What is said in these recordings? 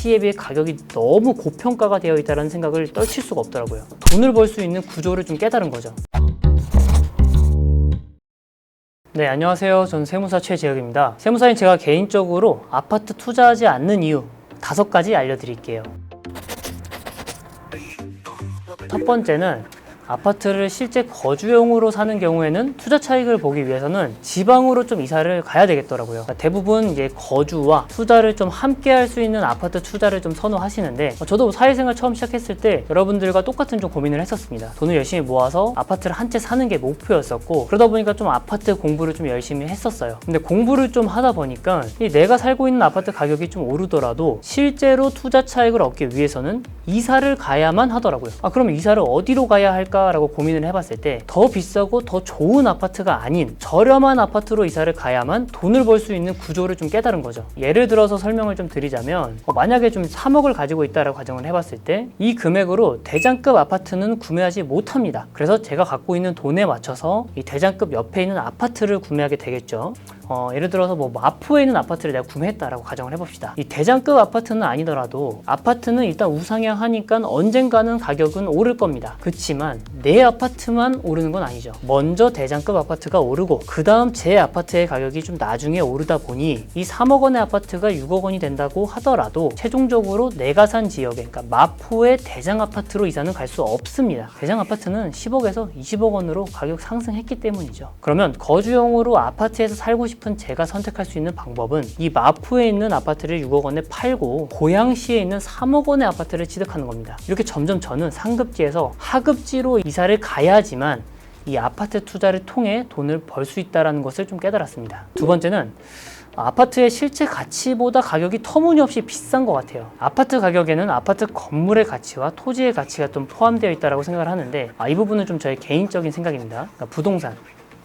가치에 비해 가격이 너무 고평가가 되어 있다는 생각을 떨칠 수가 없더라고요. 돈을 벌 수 있는 구조를 좀 깨달은 거죠. 네, 안녕하세요. 전 세무사 최재혁입니다. 세무사인 제가 개인적으로 아파트 투자하지 않는 이유 다섯 가지 알려드릴게요. 첫 번째는 아파트를 실제 거주용으로 사는 경우에는 투자 차익을 보기 위해서는 지방으로 좀 이사를 가야 되겠더라고요. 그러니까 대부분 이제 거주와 투자를 좀 함께 할 수 있는 아파트 투자를 좀 선호하시는데 어, 저도 사회생활 처음 시작했을 때 여러분들과 똑같은 좀 고민을 했었습니다. 돈을 열심히 모아서 아파트를 한 채 사는 게 목표였었고 그러다 보니까 좀 아파트 공부를 좀 열심히 했었어요. 근데 공부를 좀 하다 보니까 이 내가 살고 있는 아파트 가격이 좀 오르더라도 실제로 투자 차익을 얻기 위해서는 이사를 가야만 하더라고요. 아 그럼 이사를 어디로 가야 할까라고 고민을 해봤을 때 더 비싸고 더 좋은 아파트가 아닌 저렴한 아파트로 이사를 가야만 돈을 벌 수 있는 구조를 좀 깨달은 거죠. 예를 들어서 설명을 좀 드리자면 어, 만약에 좀 3억을 가지고 있다라고 가정을 해봤을 때 이 금액으로 대장급 아파트는 구매하지 못합니다. 그래서 제가 갖고 있는 돈에 맞춰서 이 대장급 옆에 있는 아파트를 구매하게 되겠죠. 어, 예를 들어서 뭐 마포에 있는 아파트를 내가 구매했다라고 가정을 해봅시다. 이 대장급 아파트는 아니더라도 아파트는 일단 우상향하니까 언젠가는 가격은 오를 겁니다. 그렇지만 내 아파트만 오르는 건 아니죠. 먼저 대장급 아파트가 오르고 그 다음 제 아파트의 가격이 좀 나중에 오르다 보니 이 3억 원의 아파트가 6억 원이 된다고 하더라도 최종적으로 내가 산 지역에 그러니까 마포의 대장 아파트로 이사는 갈 수 없습니다. 대장 아파트는 10억에서 20억 원으로 가격 상승했기 때문이죠. 그러면 거주용으로 아파트에서 살고 싶은 제가 선택할 수 있는 방법은 이 마포에 있는 아파트를 6억 원에 팔고 고양시에 있는 3억 원의 아파트를 취득하는 겁니다. 이렇게 점점 저는 상급지에서 하급지로 이사를 가야지만 이 아파트 투자를 통해 돈을 벌 수 있다는 것을 좀 깨달았습니다. 두 번째는 아파트의 실제 가치보다 가격이 터무니없이 비싼 것 같아요. 아파트 가격에는 아파트 건물의 가치와 토지의 가치가 좀 포함되어 있다고 생각을 하는데 아, 이 부분은 좀 저의 개인적인 생각입니다. 그러니까 부동산.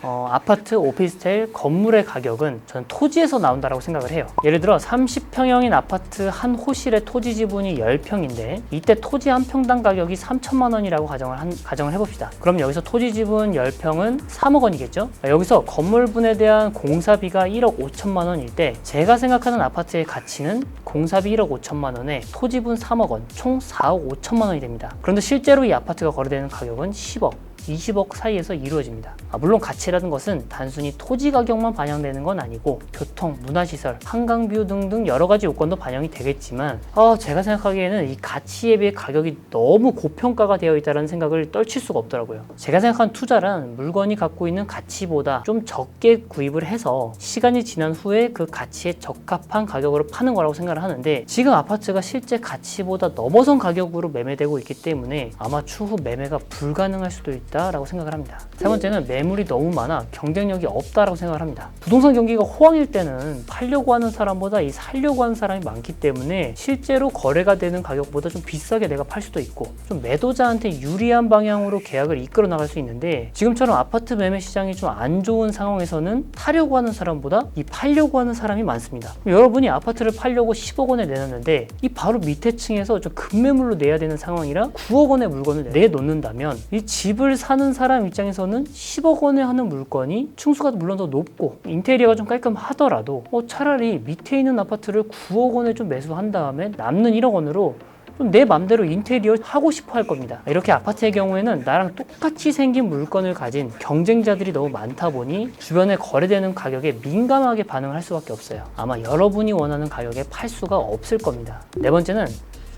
어, 아파트, 오피스텔, 건물의 가격은 저는 토지에서 나온다고 생각을 해요. 예를 들어 30평형인 아파트 한 호실의 토지 지분이 10평인데 이때 토지 한 평당 가격이 3천만 원이라고 가정을, 한, 가정을 해봅시다. 그럼 여기서 토지 지분 10평은 3억 원이겠죠? 여기서 건물분에 대한 공사비가 1억 5천만 원일 때 제가 생각하는 아파트의 가치는 공사비 1억 5천만 원에 토지분 3억 원, 총 4억 5천만 원이 됩니다. 그런데 실제로 이 아파트가 거래되는 가격은 10억. 20억 사이에서 이루어집니다. 아, 물론 가치라는 것은 단순히 토지 가격만 반영되는 건 아니고 교통, 문화시설, 한강뷰 등등 여러 가지 요건도 반영이 되겠지만 아, 제가 생각하기에는 이 가치에 비해 가격이 너무 고평가가 되어 있다는 생각을 떨칠 수가 없더라고요. 제가 생각한 투자란 물건이 갖고 있는 가치보다 좀 적게 구입을 해서 시간이 지난 후에 그 가치에 적합한 가격으로 파는 거라고 생각을 하는데 지금 아파트가 실제 가치보다 넘어선 가격으로 매매되고 있기 때문에 아마 추후 매매가 불가능할 수도 있다. 있다라고 생각을 합니다. 세 번째는 매물이 너무 많아 경쟁력이 없다라고 생각을 합니다. 부동산 경기가 호황일 때는 팔려고 하는 사람보다 이 살려고 하는 사람이 많기 때문에 실제로 거래가 되는 가격보다 좀 비싸게 내가 팔 수도 있고 좀 매도자한테 유리한 방향으로 계약을 이끌어 나갈 수 있는데 지금처럼 아파트 매매 시장이 좀 안 좋은 상황에서는 타려고 하는 사람보다 이 팔려고 하는 사람이 많습니다. 여러분이 아파트를 팔려고 10억 원에 내놨는데 이 바로 밑에 층에서 좀 급매물로 내야 되는 상황이라 9억 원의 물건을 내놓는다면 이 집을 사는 사람 입장에서는 10억 원에 하는 물건이 층수가 물론 더 높고 인테리어가 좀 깔끔하더라도 어, 차라리 밑에 있는 아파트를 9억 원에 좀 매수한 다음에 남는 1억 원으로 좀내 맘대로 인테리어 하고 싶어 할 겁니다. 이렇게 아파트의 경우에는 나랑 똑같이 생긴 물건을 가진 경쟁자들이 너무 많다 보니 주변에 거래되는 가격에 민감하게 반응을 할 수밖에 없어요. 아마 여러분이 원하는 가격에 팔 수가 없을 겁니다. 네 번째는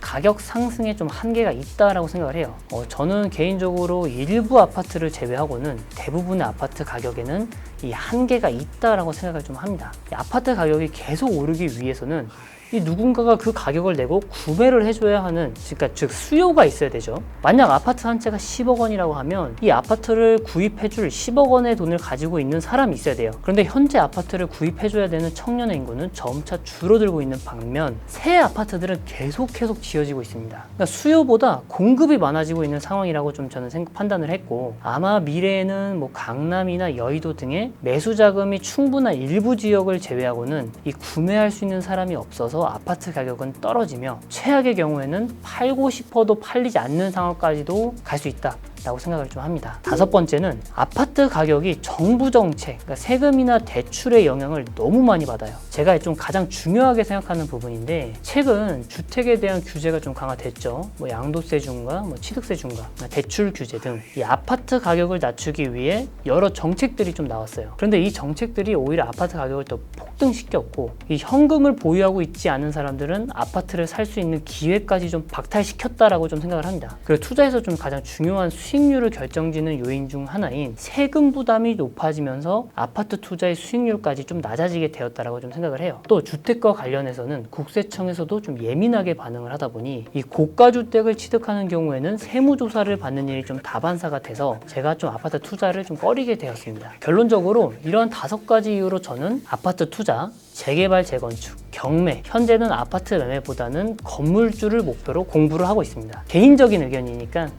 가격 상승에 좀 한계가 있다라고 생각을 해요. 어, 저는 개인적으로 일부 아파트를 제외하고는 대부분의 아파트 가격에는 이 한계가 있다라고 생각을 좀 합니다. 이 아파트 가격이 계속 오르기 위해서는 이 누군가가 그 가격을 내고 구매를 해줘야 하는 그러니까 즉 수요가 있어야 되죠. 만약 아파트 한 채가 10억 원이라고 하면 이 아파트를 구입해줄 10억 원의 돈을 가지고 있는 사람이 있어야 돼요. 그런데 현재 아파트를 구입해줘야 되는 청년의 인구는 점차 줄어들고 있는 반면 새 아파트들은 계속 계속 지어지고 있습니다. 그러니까 수요보다 공급이 많아지고 있는 상황이라고 좀 저는 생각 판단을 했고 아마 미래에는 뭐 강남이나 여의도 등의 매수 자금이 충분한 일부 지역을 제외하고는 이 구매할 수 있는 사람이 없어서 아파트 가격은 떨어지며 최악의 경우에는 팔고 싶어도 팔리지 않는 상황까지도 갈 수 있다. 라고 생각을 좀 합니다. 다섯 번째는 아파트 가격이 정부 정책, 그러니까 세금이나 대출의 영향을 너무 많이 받아요. 제가 좀 가장 중요하게 생각하는 부분인데 최근 주택에 대한 규제가 좀 강화됐죠. 뭐 양도세 중과 뭐 취득세 중과 대출 규제 등 이 아파트 가격을 낮추기 위해 여러 정책들이 좀 나왔어요. 그런데 이 정책들이 오히려 아파트 가격을 더 폭등시켰고 이 현금을 보유하고 있지 않은 사람들은 아파트를 살 수 있는 기회까지 좀 박탈시켰다라고 좀 생각을 합니다. 그리고 투자에서 좀 가장 중요한 수 익률을 결정짓는 요인 중 하나인 세금 부담이 높아지면서 아파트 투자의 수익률까지 좀 낮아지게 되었다라고 좀 생각을 해요. 또 주택과 관련해서는 국세청에서도 좀 예민하게 반응을 하다 보니 이 고가 주택을 취득하는 경우에는 세무조사를 받는 일이 좀 다반사가 돼서 제가 좀 아파트 투자를 좀 꺼리게 되었습니다. 결론적으로 이런 다섯 가지 이유로 저는 아파트 투자, 재개발, 재건축, 경매, 현재는 아파트 매매보다는 건물주를 목표로 공부를 하고 있습니다. 개인적인 의견이니까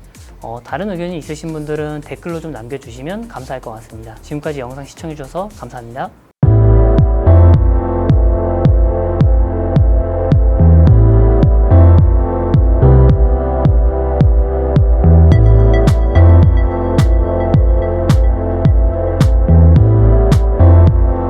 어, 다른 의견이 있으신 분들은 댓글로 좀 남겨주시면 감사할 것 같습니다. 지금까지 영상 시청해주셔서 감사합니다.